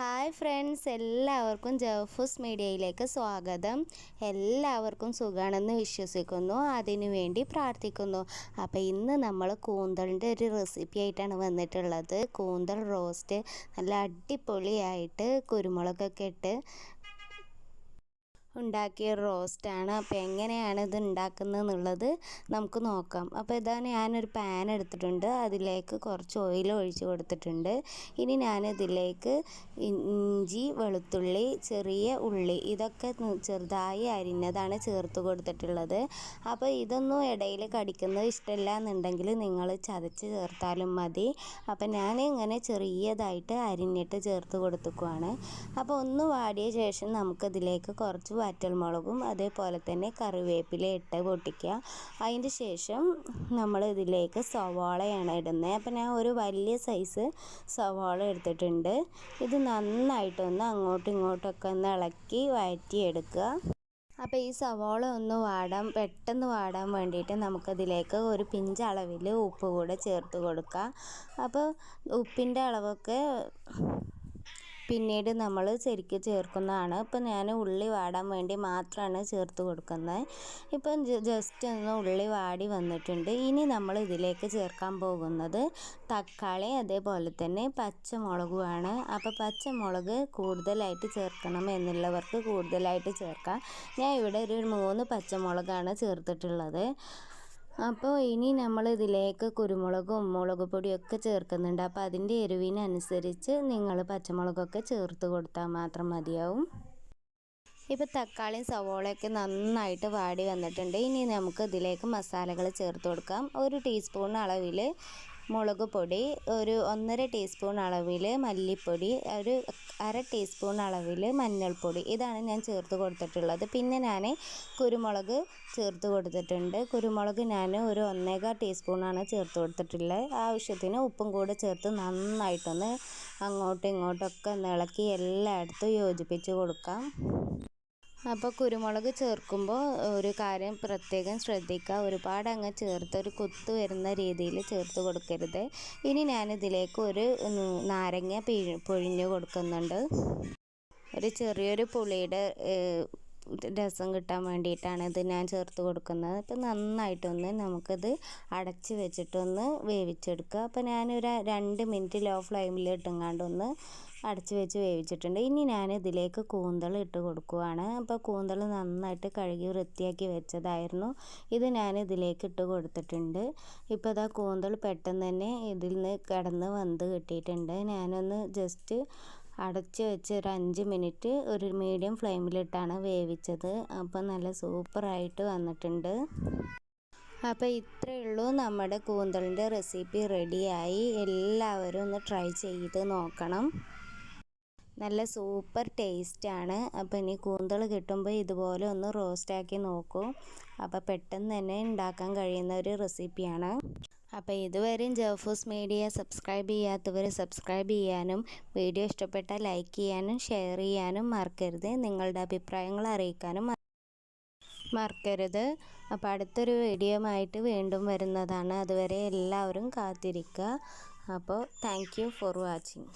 Hi friends എല്ലാവർക്കും ജഫൂസ് മീഡിയയിലേക്ക് സ്വാഗതം. എല്ലാവർക്കും സുഖമാണെന്ന് വിശ്വസിക്കുന്നു. അതിനു വേണ്ടി പ്രാർത്ഥിക്കുന്നു. അപ്പോൾ ഇന്ന് നമ്മൾ കൂന്തളിന്റെ ഒരു റെസിപ്പി ആയിട്ടാണ് വന്നിട്ടുള്ളത്. കൂന്തൾ റോസ്റ്റ് നല്ല അടിപൊളിയായിട്ട് കുരുമുളകൊക്കെ ഇട്ട് ഉണ്ടാക്കിയ റോസ്റ്റാണ്. അപ്പോൾ എങ്ങനെയാണ് ഇത് ഉണ്ടാക്കുന്നതെന്നുള്ളത് നമുക്ക് നോക്കാം. അപ്പോൾ ഇതാ ഞാനൊരു പാൻ എടുത്തിട്ടുണ്ട്. അതിലേക്ക് കുറച്ച് ഓയിൽ ഒഴിച്ച് കൊടുത്തിട്ടുണ്ട്. ഇനി ഞാനിതിലേക്ക് ഇഞ്ചി വെളുത്തുള്ളി ചെറിയ ഉള്ളി ഇതൊക്കെ ചെറുതായി അരിഞ്ഞതാണ് ചേർത്ത് കൊടുത്തിട്ടുള്ളത്. അപ്പോൾ ഇതൊന്നും ഇടയിൽ കടിക്കുന്നത് ഇഷ്ടമില്ല എന്നുണ്ടെങ്കിൽ നിങ്ങൾ ചതച്ച് ചേർത്താലും മതി. അപ്പോൾ ഞാൻ ഇങ്ങനെ ചെറിയതായിട്ട് അരിഞ്ഞിട്ട് ചേർത്ത് കൊടുത്തുക്കുവാണ്. അപ്പോൾ ഒന്ന് വാടിയ ശേഷം നമുക്കതിലേക്ക് കുറച്ച് വറ്റൽമുളകും അതേപോലെ തന്നെ കറിവേപ്പില ഇട്ട് പൊട്ടിക്കുക. അതിന്റെ ശേഷം നമ്മൾ ഇതിലേക്ക് സവാളയാണ് ഇടുന്നത്. അപ്പം ഞാൻ ഒരു വലിയ സൈസ് സവാള എടുത്തിട്ടുണ്ട്. ഇത് നന്നായിട്ടൊന്ന് അങ്ങോട്ടും ഇങ്ങോട്ടൊക്കെ ഒന്ന് ഇളക്കി വഴറ്റിയെടുക്കുക. അപ്പോൾ ഈ സവാള ഒന്ന് വാടാൻ പെട്ടെന്ന് വാടാൻ വേണ്ടിയിട്ട് നമുക്കതിലേക്ക് ഒരു പിഞ്ച് അളവിൽ ഉപ്പ് കൂടെ ചേർത്ത് കൊടുക്കാം അപ്പോൾ ഉപ്പിന്റെ അളവൊക്കെ പിന്നീട് നമ്മൾ ശരിക്ക് ചേർക്കുന്നതാണ്. ഇപ്പം ഞാൻ ഉള്ളി വാടാൻ വേണ്ടി മാത്രമാണ് ചേർത്ത് കൊടുക്കുന്നത് ഇപ്പം ജസ്റ്റ് ഒന്ന് ഉള്ളി വാടി വന്നിട്ടുണ്ട്. ഇനി നമ്മൾ ഇതിലേക്ക് ചേർക്കാൻ പോകുന്നത് തക്കാളി അതേപോലെ തന്നെ പച്ചമുളകുമാണ് അപ്പോൾ പച്ചമുളക് കൂടുതലായിട്ട് ചേർക്കണം എന്നുള്ളവർക്ക് കൂടുതലായിട്ട് ചേർക്കാം. ഞാൻ ഇവിടെ ഒരു മൂന്ന് പച്ചമുളകാണ് ചേർത്തിട്ടുള്ളത്. അപ്പോൾ ഇനി നമ്മൾ ഇതിലേക്ക് കുരുമുളകും മുളക് പൊടിയൊക്കെ ചേർക്കുന്നുണ്ട്. അപ്പോൾ അതിന്റെ എരിവിനനുസരിച്ച് നിങ്ങൾ പച്ചമുളകൊക്കെ ചേർത്ത് കൊടുത്താൽ മാത്രം മതിയാവും. ഇപ്പോൾ തക്കാളിയും സവോളയൊക്കെ നന്നായിട്ട് വാടി വന്നിട്ടുണ്ട്. ഇനി നമുക്ക് ഇതിലേക്ക് മസാലകൾ ചേർത്ത് കൊടുക്കാം. ഒരു ടീസ്പൂൺ അളവിൽ മുളക് പൊടി ഒരു ഒന്നര ടീസ്പൂൺ അളവിൽ മല്ലിപ്പൊടി ഒരു അര ടീസ്പൂൺ അളവിൽ മഞ്ഞൾപ്പൊടി. ഇതാണ് ഞാൻ ചേർത്ത് കൊടുത്തിട്ടുള്ളത്. പിന്നെ ഞാൻ കുരുമുളക് ചേർത്ത് കൊടുത്തിട്ടുണ്ട്. കുരുമുളക് ഞാൻ ഒരു ഒന്നേകാൽ ടീസ്പൂണാണ് ചേർത്ത് കൊടുത്തിട്ടുള്ളത് ആവശ്യത്തിന് ഉപ്പും കൂടെ ചേർത്ത് നന്നായിട്ടൊന്ന് അങ്ങോട്ടും ഇങ്ങോട്ടൊക്കെ ഇളക്കി എല്ലായിടത്തും യോജിപ്പിച്ച് കൊടുക്കാം. അപ്പോൾ കുരുമുളക് ചേർക്കുമ്പോൾ ഒരു കാര്യം പ്രത്യേകം ശ്രദ്ധിക്കുക. ഒരുപാട് അങ്ങ് ചേർത്ത് ഒരു കുത്ത് വരുന്ന രീതിയിൽ ചേർത്ത് കൊടുക്കരുത്. ഇനി ഞാനിതിലേക്ക് ഒരു നാരങ്ങ പിഴി പൊഴിഞ്ഞ് കൊടുക്കുന്നുണ്ട്. ഒരു ചെറിയൊരു പുളിയുടെ രസം കിട്ടാൻ വേണ്ടിയിട്ടാണ് ഇത് ഞാൻ ചേർത്ത് കൊടുക്കുന്നത്. അപ്പം നന്നായിട്ടൊന്ന് നമുക്കത് അടച്ച് വെച്ചിട്ടൊന്ന് വേവിച്ചെടുക്കുക. അപ്പോൾ ഞാനൊരു രണ്ട് മിനിറ്റ് ലോ ഫ്ലെയിമിൽ ഇട്ടുങ്ങാണ്ടൊന്ന് അടച്ച് വെച്ച് വേവിച്ചിട്ടുണ്ട്. ഇനി ഞാൻ ഇതിലേക്ക് കൂന്തൾ ഇട്ട് കൊടുക്കുവാണ്. അപ്പോൾ കൂന്തൾ നന്നായിട്ട് കഴുകി വൃത്തിയാക്കി വെച്ചതായിരുന്നു. ഇത് ഞാൻ ഇതിലേക്ക് ഇട്ട് കൊടുത്തിട്ടുണ്ട്. ഇപ്പോൾ അതാ കൂന്തൾ പെട്ടെന്ന് തന്നെ ഇതിൽ നിന്ന് കിടന്ന് വന്ന് കിട്ടിയിട്ടുണ്ട്. ഞാനൊന്ന് ജസ്റ്റ് അടച്ച് വെച്ച് ഒരു അഞ്ച് മിനിറ്റ് ഒരു മീഡിയം ഫ്ലെയിമിലിട്ടാണ് വേവിച്ചത്. അപ്പോൾ നല്ല സൂപ്പറായിട്ട് വന്നിട്ടുണ്ട്. അപ്പോൾ ഇത്രയേ ഉള്ളൂ നമ്മുടെ കൂന്തളിന്റെ റെസിപ്പി റെഡിയായി. എല്ലാവരും ഒന്ന് ട്രൈ ചെയ്ത് നോക്കണം. നല്ല സൂപ്പർ ടേസ്റ്റാണ്. അപ്പോൾ ഇനി കൂന്തൾ കിട്ടുമ്പോൾ ഇതുപോലെ ഒന്ന് റോസ്റ്റാക്കി നോക്കൂ. അപ്പോൾ പെട്ടെന്ന് തന്നെ ഉണ്ടാക്കാൻ കഴിയുന്ന ഒരു റെസിപ്പിയാണ്. അപ്പോൾ ഇതുവരെയും ജോഫൂസ് മീഡിയ സബ്സ്ക്രൈബ് ചെയ്യാത്തവർ സബ്സ്ക്രൈബ് ചെയ്യാനും വീഡിയോ ഇഷ്ടപ്പെട്ടാൽ ലൈക്ക് ചെയ്യാനും ഷെയർ ചെയ്യാനും മറക്കരുത്. നിങ്ങളുടെ അഭിപ്രായങ്ങൾ അറിയിക്കാനും മറക്കരുത്. അപ്പോൾ അടുത്തൊരു വീഡിയോ ആയിട്ട് വീണ്ടും വരുന്നതാണ്. അതുവരെ എല്ലാവരും കാത്തിരിക്കുക. അപ്പോൾ താങ്ക് ഫോർ വാച്ചിങ്